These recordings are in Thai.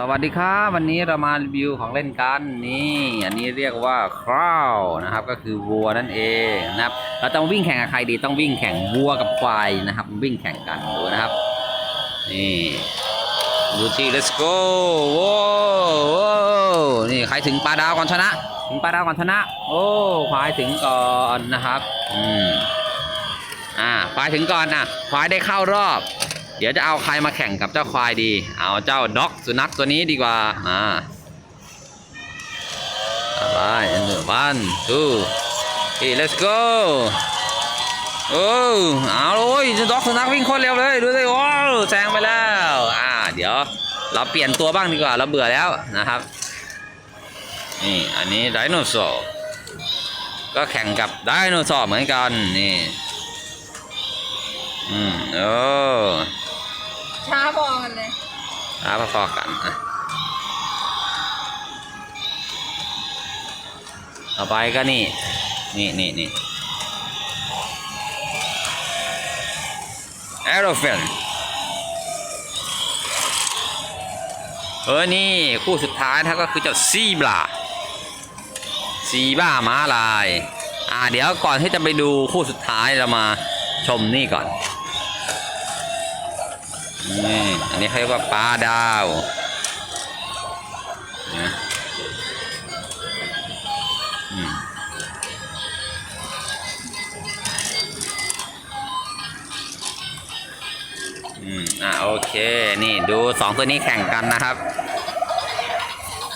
สวัสดีครับวันนี้เรามารีวิวของเล่นกันนี่อันนี้เรียกว่าคราวนะครับก็คือวัวนั่นเองนะครับเราต้องวิ่งแข่งกับใครดีต้องวิ่งแข่งวัวกับควายนะครับ วิ่งแข่งกันดูนะครับนี่ดูที่ let's go โว้โว้นี่ใครถึงปลาดาวก่อนชนะ ถึงปลาดาวก่อนชนะ โอ้ควายถึงก่อนนะครับอืมอ่าควายถึงก่อนอะควายได้เข้ารอบ เดี๋ยวจะเอาใครมาแข่งกับเจ้าควายดี เอาเจ้าด็อกสุนัขตัวนี้ดีกว่า อ่าไปหนึ่งวัน two three let's go โอ้เอาโอ้ยเจ้าด็อกสุนัขวิ่งโคตรเร็วเลยดูสิโอ้แซงไปแล้ว อ่า เดี๋ยวเราเปลี่ยนตัวบ้างดีกว่า เราเบื่อแล้วนะครับ นี่อันนี้ไดโนเสาร์ก็แข่งกับไดโนเสาร์เหมือนกัน นี่ อืมโอ้ ช้าพอกันเลยอาพอๆกันอะต่อไปก็นี่ นี่นี่นี่ a e r o f a n เออ นี่ คู่สุดท้ายนะก็คือเจ้าซีบลาซีบ้าม้าลาย อ่า เดี๋ยวก่อนที่จะไปดูคู่สุดท้ายเรามาชมนี่ก่อน นี่อันนี้เขาเรียกว่าปลาดาวนะอืมอืมอะโอเค นี่ดูสองตัวนี้แข่งกันนะครับ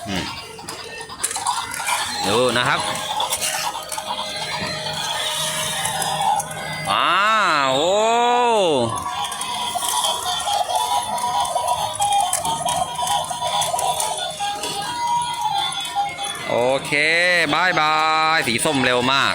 อืมดูนะครับ โอเคบายบาย สีส้มเร็วมาก